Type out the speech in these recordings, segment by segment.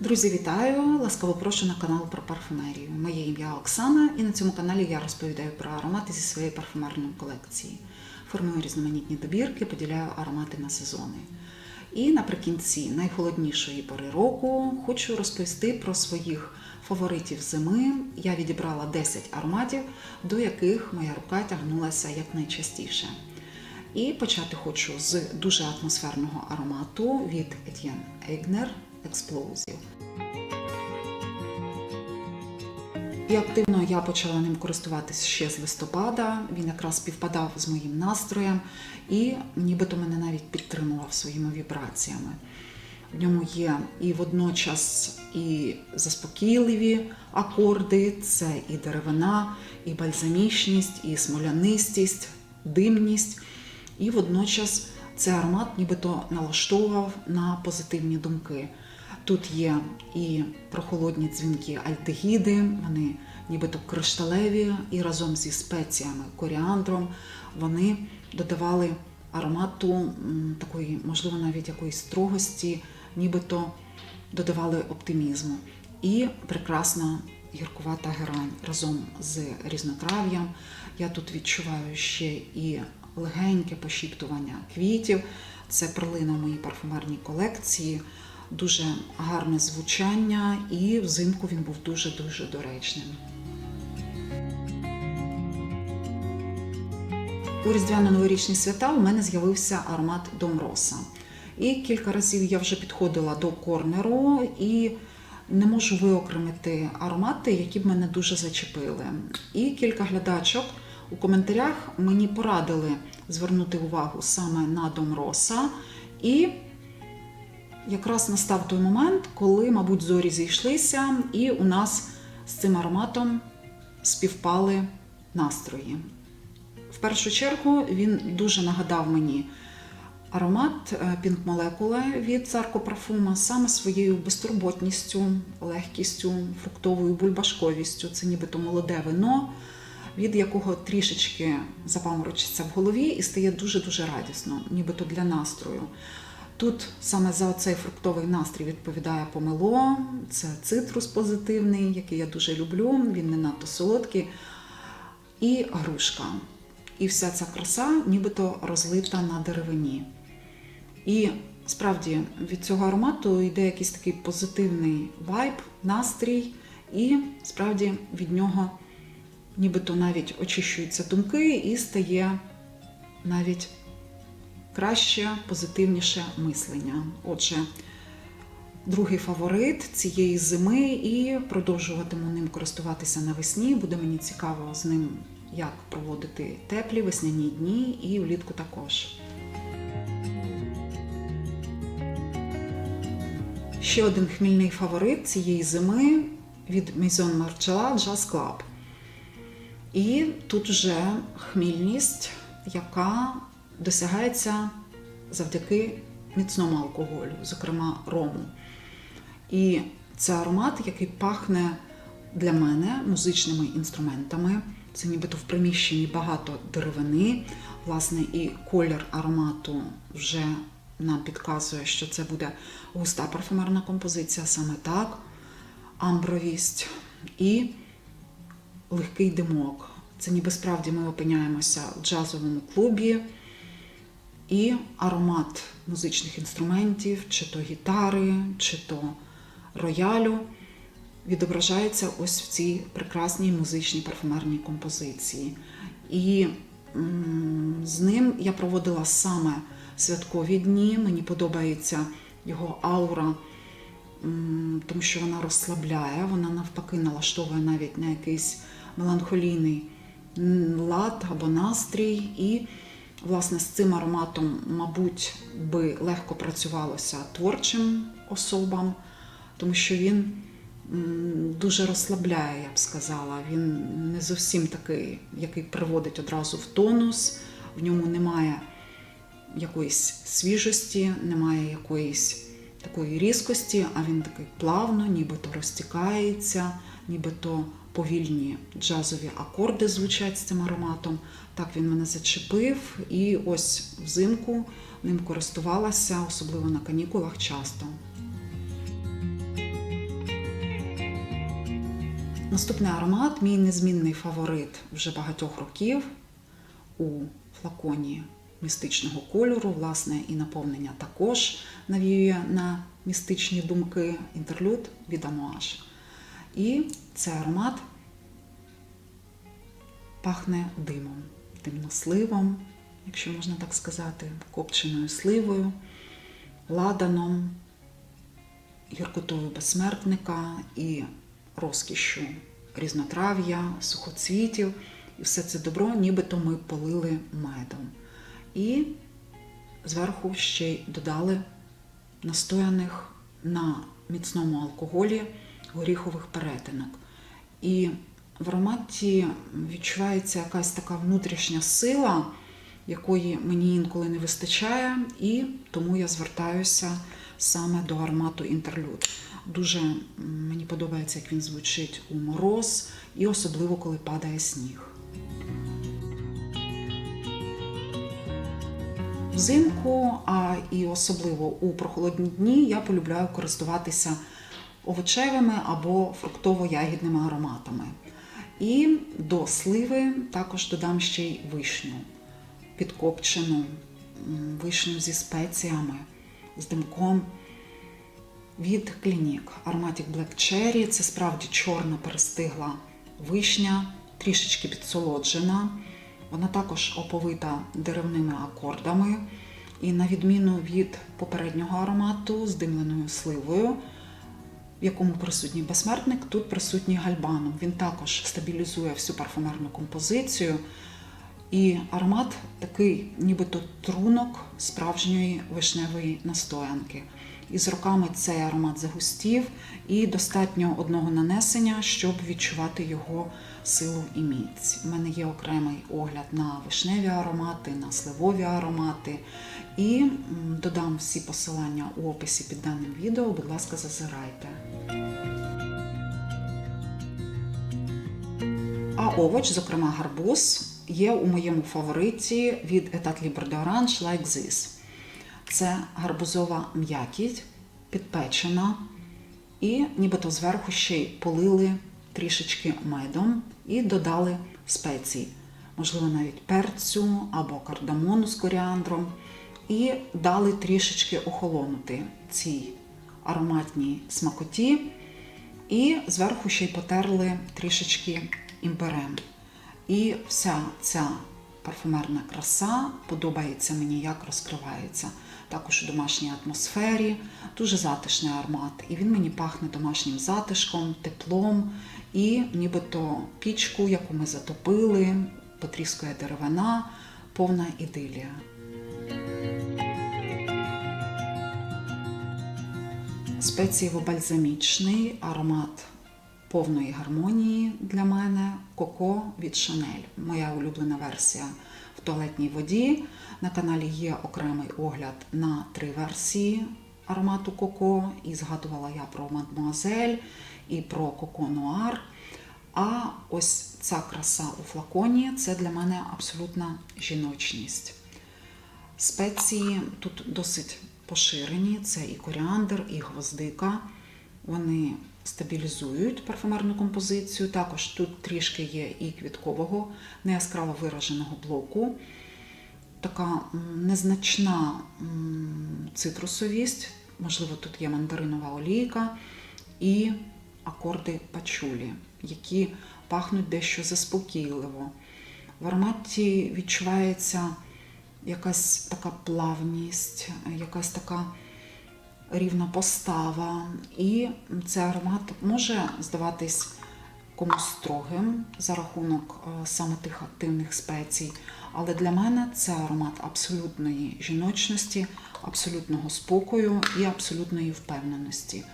Друзі, вітаю! Ласкаво прошу на канал про парфумерію. Моє ім'я Оксана, і на цьому каналі я розповідаю про аромати зі своєї парфумерної колекції. Формую різноманітні добірки, поділяю аромати на сезони. І наприкінці найхолоднішої пори року хочу розповісти про своїх фаворитів зими. Я відібрала 10 ароматів, до яких моя рука тягнулася якнайчастіше. І почати хочу з дуже атмосферного аромату від Etienne Eigner Explosive. І активно я почала ним користуватись ще з листопада. Він якраз співпадав з моїм настроєм і нібито мене навіть підтримував своїми вібраціями. В ньому є і водночас і заспокійливі акорди, це і деревина, і бальзамічність, і смолянистість, димність. І водночас цей аромат нібито налаштовував на позитивні думки. Тут є і прохолодні дзвінки альдегіди, вони нібито кришталеві, і разом зі спеціями коріандром вони додавали аромату такої, можливо, навіть якоїсь строгості, нібито додавали оптимізму. І прекрасна гіркувата герань разом з різнотрав'ям. Я тут відчуваю ще і легеньке пошіптування квітів. Це перлина в моїй парфумерній колекції дуже гарне звучання, і взимку він був дуже-дуже доречним. У різдвяно-новорічні свята у мене з'явився аромат Дом Роса. І кілька разів я вже підходила до корнеру і не можу виокремити аромати, які б мене дуже зачепили. І кілька глядачок у коментарях мені порадили звернути увагу саме на Дом Роса. І якраз настав той момент, коли, мабуть, зорі зійшлися, і у нас з цим ароматом співпали настрої. В першу чергу він дуже нагадав мені аромат е, Pink Molecule від Zarco Parfuma саме своєю безтурботністю, легкістю, фруктовою бульбашковістю. Це нібито молоде вино, від якого трішечки запаморочиться в голові і стає дуже-дуже радісно, нібито для настрою. Тут саме за цей фруктовий настрій відповідає помело, це цитрус позитивний, який я дуже люблю, він не надто солодкий, і грушка. І вся ця краса нібито розлита на деревині. І справді від цього аромату йде якийсь такий позитивний вайб, настрій, і справді від нього нібито навіть очищуються думки і стає навіть краще, позитивніше мислення. Отже, другий фаворит цієї зими і продовжуватиму ним користуватися навесні. Буде мені цікаво з ним, як проводити теплі весняні дні і влітку також. Ще один хмільний фаворит цієї зими від Maison Margiela Jazz Club. І тут вже хмільність, яка досягається завдяки міцному алкоголю, зокрема рому. І це аромат, який пахне для мене музичними інструментами. Це нібито в приміщенні багато деревини. Власне, і колір аромату вже нам підказує, що це буде густа парфумерна композиція, саме так, амбровість і легкий димок. Це ніби справді ми опиняємося в джазовому клубі. І аромат музичних інструментів, чи то гітари, чи то роялю відображається ось в цій прекрасній музичній парфумерній композиції. І з ним я проводила саме святкові дні. Мені подобається його аура, тому що вона розслабляє, вона навпаки налаштовує навіть на якийсь меланхолійний лад або настрій. І Власне, з цим ароматом, мабуть, би легко працювалося творчим особам, тому що він дуже розслабляє, я б сказала. Він не зовсім такий, який приводить одразу в тонус, в ньому немає якоїсь свіжості, немає якоїсь такої різкості, а він такий плавно, нібито розтікається, нібито повільні джазові акорди звучать з цим ароматом. Так він мене зачепив, і ось взимку ним користувалася, особливо на канікулах часто. Наступний аромат мій незмінний фаворит вже багатьох років у флаконі містичного кольору, власне, і наповнення також навіює на містичні думки інтерлюд від Амуаш. І цей аромат пахне димом, димносливом, якщо можна так сказати, копченою сливою, ладаном, гіркотою безсмертника і розкішшю різнотрав'я, сухоцвітів. І все це добро, нібито ми полили медом. І зверху ще й додали настояних на міцному алкоголі горіхових перетинок. І в ароматі відчувається якась така внутрішня сила, якої мені інколи не вистачає, і тому я звертаюся саме до аромату інтерлюд. Дуже мені подобається, як він звучить у мороз, і особливо коли падає сніг. Взимку, а і особливо у прохолодні дні я полюбляю користуватися овочевими або фруктово-ягідними ароматами. І до сливи також додам ще й вишню, підкопчену, вишню зі спеціями, з димком від Клінік. Aromatic Black Cherry це справді чорна перестигла вишня, трішечки підсолоджена. Вона також оповита деревними акордами. І на відміну від попереднього аромату з димленою сливою, в якому присутній безсмертник, тут присутній гальбаном. Він також стабілізує всю парфумерну композицію. І аромат такий, нібито трунок справжньої вишневої настоянки. І з роками цей аромат загустів, і достатньо одного нанесення, щоб відчувати його силу і міць. У мене є окремий огляд на вишневі аромати, на сливові аромати. І додам всі посилання у описі під даним відео. Будь ласка, зазирайте. А овоч, зокрема гарбуз, є у моєму фавориті від Etat Libre d'Orange Like This. Це гарбузова м'якіть, підпечена, і нібито зверху ще й полили трішечки медом і додали спецій, можливо, навіть перцю або кардамону з коріандром, і дали трішечки охолонути цій ароматній смакоті. І зверху ще й потерли трішечки імбирем. І вся ця парфумерна краса подобається мені, як розкривається. Також у домашній атмосфері, дуже затишний аромат. І він мені пахне домашнім затишком, теплом і нібито пічку, яку ми затопили, потріскує деревина, повна ідилія. Спецієво-бальзамічний аромат повної гармонії для мене Коко від Шанель. Моя улюблена версія в туалетній воді. На каналі є окремий огляд на три версії аромату Коко. І згадувала я про Мадмуазель і про Коко Нуар. А ось ця краса у флаконі це для мене абсолютна жіночність. Спеції тут досить поширені: це і коріандр, і гвоздика. Вони стабілізують парфумерну композицію. Також тут трішки є і квіткового, неяскраво вираженого блоку. Така незначна цитрусовість, можливо, тут є мандаринова олійка і акорди пачулі, які пахнуть дещо заспокійливо. В ароматі відчувається якась така плавність, якась така рівна постава. І цей аромат може здаватись комусь строгим за рахунок е, саме тих активних спецій. Але для мене це аромат абсолютної жіночності, абсолютного спокою і абсолютної впевненості.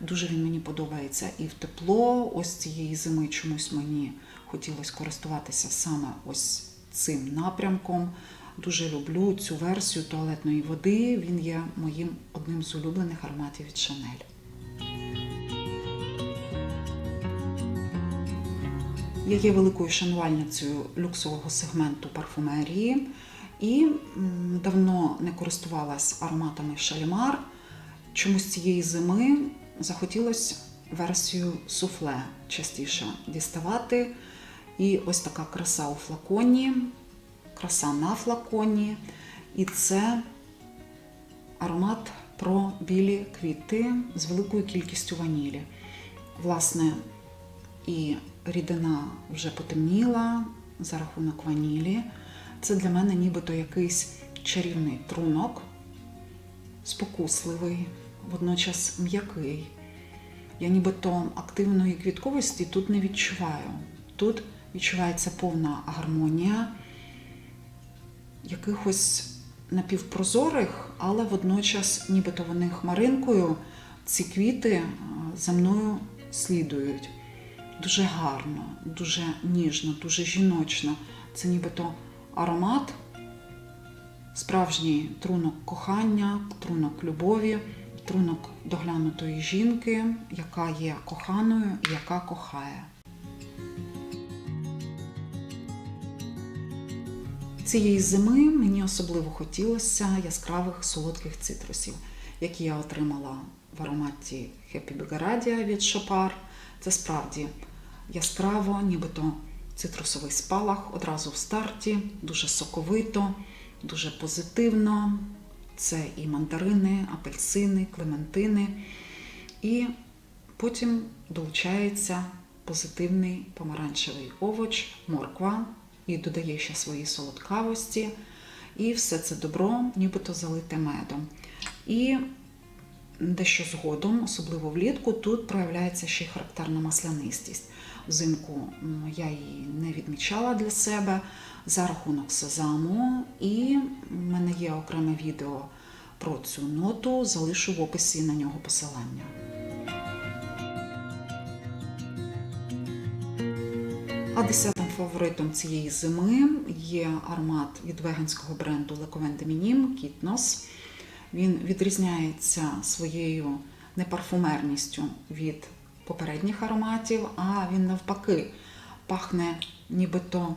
Дуже він мені подобається і в тепло. Ось цієї зими чомусь мені хотілося користуватися саме ось цим напрямком. Дуже люблю цю версію туалетної води. Він є моїм одним з улюблених ароматів від Chanel. Я є великою шанувальницею люксового сегменту парфумерії і давно не користувалась ароматами Шалімар. Чомусь цієї зими захотілося версію суфле частіше діставати. І ось така краса у флаконі, краса на флаконі. І це аромат про білі квіти з великою кількістю ванілі. Власне, і рідина вже потемніла за рахунок ванілі. Це для мене нібито якийсь чарівний трунок, спокусливий, водночас м'який. Я нібито активної квітковості тут не відчуваю. Тут відчувається повна гармонія якихось напівпрозорих, але водночас, нібито вони хмаринкою, ці квіти е, за мною слідують. Дуже гарно, дуже ніжно, дуже жіночно. Це нібито аромат, справжній трунок кохання, трунок любові, трунок доглянутої жінки, яка є коханою і яка кохає. Цієї зими мені особливо хотілося яскравих солодких цитрусів, які я отримала в ароматі Happy Bigaradia від Шопар. Це справді яскраво, нібито цитрусовий спалах одразу в старті, дуже соковито, дуже позитивно. Це і мандарини, апельсини, клементини. І потім долучається позитивний помаранчевий овоч, морква, і додає ще свої солодкавості. І все це добро, нібито залите медом. І дещо згодом, особливо влітку, тут проявляється ще й характерна маслянистість. Взимку я її не відмічала для себе за рахунок сезаму, і в мене є окреме відео про цю ноту, залишу в описі на нього посилання. Десятим фаворитом цієї зими є аромат від веганського бренду Coven Minim Кітнос. Він відрізняється своєю непарфумерністю від попередніх ароматів, а він навпаки пахне нібито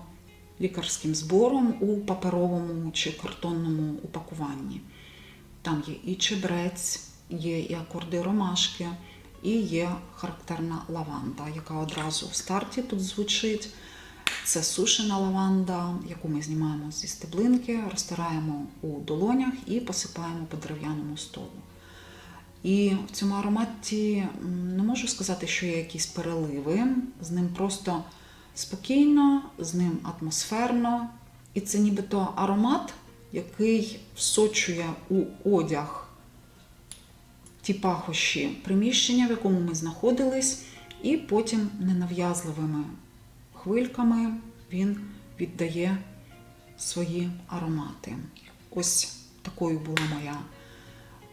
лікарським збором у паперовому чи картонному упакуванні. Там є і чебрець, є і акорди ромашки, і є характерна лаванда, яка одразу в старті тут звучить. Це сушена лаванда, яку ми знімаємо зі стеблинки, розтираємо у долонях і посипаємо по дерев'яному столу. І в цьому ароматі не можу сказати, що є якісь переливи. З ним просто спокійно, з ним атмосферно. І це нібито аромат, який всочує у одяг ті пахощі приміщення, в якому ми знаходились, і потім ненав'язливими хвильками він віддає свої аромати. Ось такою була моя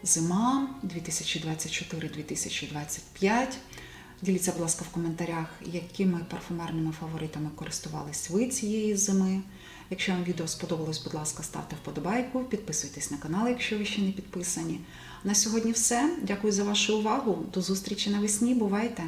зима 2024-2025. Діліться, будь ласка, в коментарях, якими парфумерними фаворитами користувались ви цієї зими. Якщо вам відео сподобалось, будь ласка, ставте вподобайку, підписуйтесь на канал, якщо ви ще не підписані. На сьогодні все. Дякую за вашу увагу. До зустрічі навесні. Бувайте!